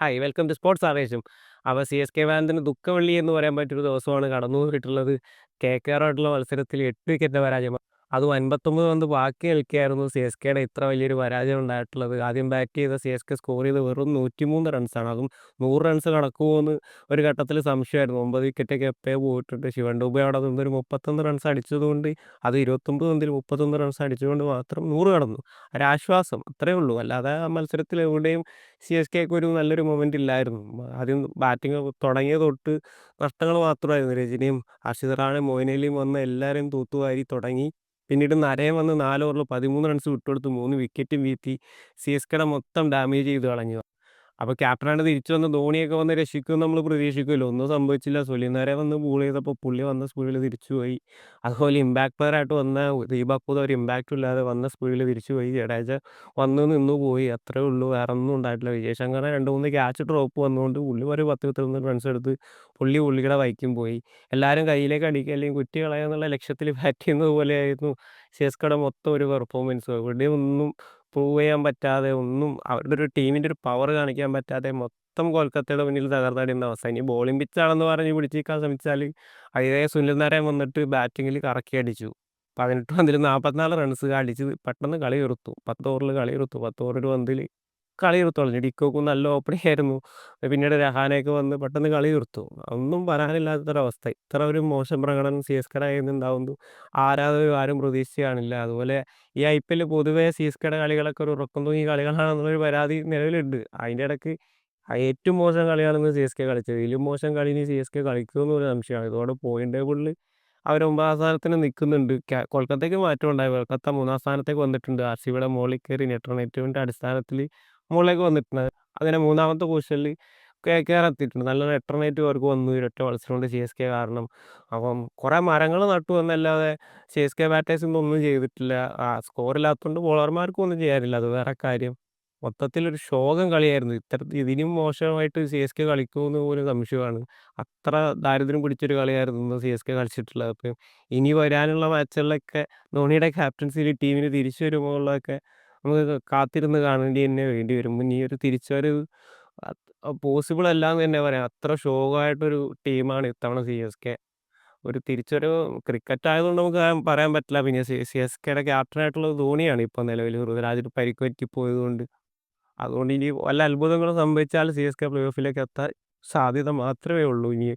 Hi welcome to sports ആവേശം അവ C S K വാനന്ദിന് ദുഃഖവെള്ളി എന്ന് പറയാൻ പറ്റിയൊരു ദിവസമാണ് കടന്നു പോയിട്ടുള്ളത് കെ കെ ആയിട്ടുള്ള മത്സരത്തിൽ എട്ട് വിക്കറ്റിന്റെ പരാജയം. അതും അൻപത്തൊമ്പത് പന്ത് ബാക്കി നിൽക്കുകയായിരുന്നു സി എസ് കെയുടെ ഇത്ര വലിയൊരു പരാജയം ഉണ്ടായിട്ടുള്ളത്. ആദ്യം ബാറ്റ് ചെയ്ത സി എസ് കെ സ്കോർ ചെയ്ത് വെറും നൂറ്റിമൂന്ന് റൺസാണ് അതും നൂറ് റൺസ് കടക്കുമോ എന്ന് ഒരു ഘട്ടത്തിൽ സംശയമായിരുന്നു. ഒമ്പത് വിക്കറ്റൊക്കെ എപ്പോഴേ പോയിട്ടുണ്ട്. ശിവൻ ഡൂബെ അവിടെ നിന്ന് ഒരു മുപ്പത്തൊന്ന് റൺസ് അടിച്ചതുകൊണ്ട് അത് ഇരുപത്തൊമ്പത് പന്തിൽ മുപ്പത്തൊന്ന് റൺസ് അടിച്ചുകൊണ്ട് മാത്രം നൂറ് കടന്നു. ഒരാശ്വാസം അത്രയേ ഉള്ളൂ. അല്ലാതെ ആ മത്സരത്തിൽ എവിടെയും സി എസ് കെക്ക് ഒരു നല്ലൊരു മൊമെന്റ് ഇല്ലായിരുന്നു. ആദ്യം ബാറ്റിംഗ് തുടങ്ങിയ തൊട്ട് നഷ്ടങ്ങൾ മാത്രമായിരുന്നു. രജനിയും അർഷിത് റാണെ മൊയിൻ അലിയും വന്ന് എല്ലാവരെയും തൂത്തുവാരി തുടങ്ങി. പിന്നീട് നരയൻ വന്ന് നാല് ഓവറിൽ പതിമൂന്ന് റൺസ് വിട്ടുകൊടുത്ത് മൂന്ന് വിക്കറ്റും വീഴ്ത്തി. സി എസ് കെയുടെ മൊത്തം ഡാമേജ് ചെയ്ത് കളഞ്ഞു. അപ്പോൾ ക്യാപ്റ്റനായിട്ട് തിരിച്ചു വന്ന് ധോണിയൊക്കെ വന്ന് രക്ഷിക്കും നമ്മൾ പ്രതീക്ഷിക്കുമല്ലോ ഒന്നും സംഭവിച്ചില്ല. നാരായൺ വന്ന് ബോൾ ചെയ്തപ്പോൾ പുള്ളി വന്ന സ്പീഡിൽ തിരിച്ചു പോയി. അതുപോലെ ഇമ്പാക്ട് പ്ലെയർ ആയിട്ട് വന്ന ദീപക് പുത ഒരു ഇമ്പാക്റ്റും ഇല്ലാതെ വന്ന സ്പീഡിൽ തിരിച്ചു പോയി. ജഡേജ വന്ന് നിന്ന് പോയി. അത്രേ ഉള്ളൂ. വേറെ ഒന്നും ഉണ്ടായിട്ടില്ല. വിജയ് ശങ്കറിനെ രണ്ട് മൂന്ന് ക്യാച്ച് ഡ്രോപ്പ് വന്നുകൊണ്ട് പുള്ളി ഒരു പത്ത് പത്തിരുപത്തൊന്ന് റൺസ് എടുത്ത് പുള്ളി പുള്ളിയുടെ വൈക്കും പോയി. എല്ലാവരും കയ്യിലേക്ക് അടിക്കുക അല്ലെങ്കിൽ കുറ്റി കളയുക എന്നുള്ള ലക്ഷ്യത്തിൽ ബാറ്റ് ചെയ്യുന്നത് പോലെയായിരുന്നു സി എസ് മൊത്തം ഒരു പെർഫോമൻസ് എവിടെയും ഒന്നും പ്രൂവ് ചെയ്യാൻ പറ്റാതെ ഒന്നും അവരുടെ ഒരു ടീമിന്റെ ഒരു പവർ കാണിക്കാൻ പറ്റാതെ മൊത്തം കൊൽക്കത്തയുടെ മുന്നിൽ തകർന്നടിയുന്ന അവസ്ഥ. ഇനി ബോളിംഗ് പിച്ചാണെന്ന് പറഞ്ഞ് പിടിച്ചിരിക്കാൻ ശ്രമിച്ചാൽ അതേ സുനിൽ നാരായൺ വന്നിട്ട് ബാറ്റിങ്ങിൽ കറക്കി അടിച്ചു. പതിനെട്ട് പന്തിൽ നാൽപ്പത്തിനാല് റൺസ് അടിച്ച് പെട്ടെന്ന് കളി ഉയർത്തു പത്ത് ഓവറിൽ കളി ഉയർത്തു പത്ത് ഓവറിൽ പന്തിൽ കളി തീർത്തു കളഞ്ഞു. ഡിക്കോക്ക് നല്ല ഓപ്പണിംഗ് ആയിരുന്നു പിന്നീട് രഹാനയൊക്കെ വന്ന് പെട്ടെന്ന് കളി തീർത്തു. ഒന്നും പറയാനില്ലാത്തൊരവസ്ഥ ഇത്ര ഒരു മോശം പ്രകടനം സി എസ് കെയുടെ കയ്യിൽ നിന്നുണ്ടാവുന്നു. ആരാധകരും ആരും പ്രതീക്ഷിച്ച് കാണില്ല അതുപോലെ ഈ ഐ പി എൽ പൊതുവേ സി എസ് കെയുടെ കളികളൊക്കെ ഒരു ഉറക്കം തൂങ്ങി കളികളാണെന്നുള്ളൊരു പരാതി നിലവിലുണ്ട്. അതിന്റെ ഇടയ്ക്ക് ഏറ്റവും മോശം കളിയാണെന്ന് സി എസ് കെ കളിച്ചത്. ഇതിലും മോശം കളി ഇനി സി എസ് കെ കളിക്കുമെന്ന് ഒരു സംശയമാണ്. ഇതോടെ പോയിന്റ് ടേബിളിൽ അവർ ഒമ്പതാം സ്ഥാനത്തിന് നിൽക്കുന്നുണ്ട്. ക്യാ- കൊൽക്കത്തയ്ക്ക് മാറ്റം ഉണ്ടായി കൊൽക്കത്ത മൂന്നാം സ്ഥാനത്തേക്ക് വന്നിട്ടുണ്ട്. ആർ സി ബിയുടെ മുകളിൽ കയറി നെറ്റ് നെറ്റിന്റെ അടിസ്ഥാനത്തിൽ മുകളിലേക്ക് വന്നിട്ടുണ്ട്. അതിനെ മൂന്നാമത്തെ പൊസിഷനിൽ കെ ആർ എത്തിയിട്ടുണ്ട് നല്ല നെറ്റർനേറ്റീവ് അവർക്ക് വന്നു. ഒറ്റ മത്സരം കൊണ്ട് സി എസ് കെ കാരണം. അപ്പം കുറേ മരങ്ങൾ നട്ടു എന്നല്ലാതെ സി എസ് കെ ബാറ്റേഴ്സ് ഒന്നും ചെയ്തിട്ടില്ല. ആ സ്കോറില്ലാത്തതുകൊണ്ട് ബോളർമാർക്കും ഒന്നും ചെയ്യാനില്ല. അത് വേറെ കാര്യം. മൊത്തത്തിലൊരു ശോകം കളിയായിരുന്നു. ഇത്തരത്തിൽ ഇതിനും മോശമായിട്ട് സി എസ് കെ കളിക്കുമെന്ന് പോലും സംശയമാണ്. അത്ര ദാരിദ്ര്യം പിടിച്ചൊരു കളിയായിരുന്നു ഇന്ന് സി എസ് കെ കളിച്ചിട്ടുള്ളത്. അപ്പം ഇനി വരാനുള്ള മാച്ചുകളിലൊക്കെ ധോണിയുടെ ക്യാപ്റ്റൻസിയിൽ ടീമിന് തിരിച്ചു വരുമ്പോഴൊക്കെ നമുക്ക് കാത്തിരുന്ന് കാണേണ്ടി തന്നെ വേണ്ടി വരും. ഇനി ഒരു തിരിച്ചൊരു പോസിബിൾ അല്ല എന്ന് തന്നെ പറയാം. അത്ര ശോകമായിട്ടൊരു ടീമാണ് ഇത്തവണ സി എസ് കെ ഒരു തിരിച്ചൊരു ക്രിക്കറ്റ് ആയതുകൊണ്ട് നമുക്ക് പറയാൻ പറ്റില്ല. പിന്നെ സി സി എസ് കെയുടെ ക്യാപ്റ്റനായിട്ടുള്ള ധോണിയാണ് ഇപ്പൊ നിലവിൽ ഋതുരാജിന് പരിക്ക് പോയതുകൊണ്ട്. അതുകൊണ്ട് ഇനി വല്ല അത്ഭുതങ്ങളും സംഭവിച്ചാൽ സി എസ് കെ പ്ലേ ഓഫിലേക്ക് എത്താൻ സാധ്യത മാത്രമേ ഉള്ളൂ. ഇനി